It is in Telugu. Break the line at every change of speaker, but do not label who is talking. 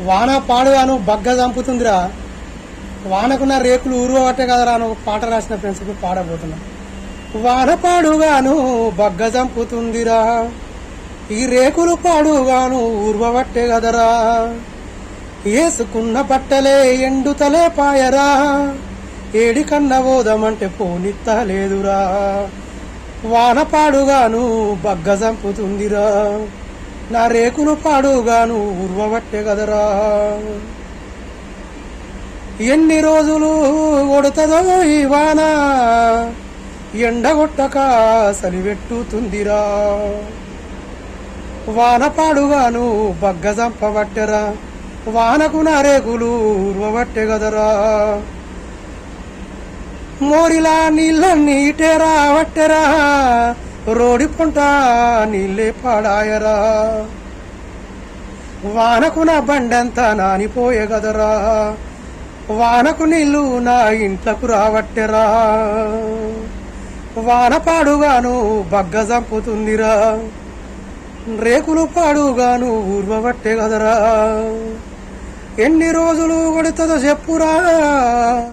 వాన పాడుగాను బగ్గ చంపుతుందిరా. వానకున్న రేకులు ఊరువట్టే కదరా అని ఒక పాట రాసిన ఫ్రెండ్స్ ఇప్పుడు పాడబోతున్నా. వాన పాడుగాను బగ్గ చంపుతుందిరా. ఈ రేకులు పాడుగాను ఊర్వబట్టే కదరా. ఏసుకున్న బట్టలే ఎండుతలే పాయరా. ఏడి కన్న పోదామంటే పోనిత్తలేదురా వాన పాడుగాను బగ్గ చంపుతుందిరా. నా రేకులు పాడుగాను ఉర్వబట్టే కదరా. ఎన్ని రోజులు కొడుతుందో ఈ వాన ఎండగొట్టక సలివెట్టుతుందిరా వాన పాడుగాను బగ్గ చంపబట్టెరా వానకు నా రేకులు ఉర్వబట్టే కదరా. మోరిలా నీళ్ళన్నీ ఇటేరా రావట్టెరా రోడి పొంట నీళ్ళే పాడాయరా. వానకు నా బండంతా నానిపోయేగదరా వానకు నీళ్ళు నా ఇంట్లకు రావట్టెరా. వాన పాడుగాను బగ్గ చంపుతుందిరా. రేకులు పాడుగాను ఊర్వబట్టే కదరా ఎన్ని రోజులు కొడుతుందో చెప్పురా.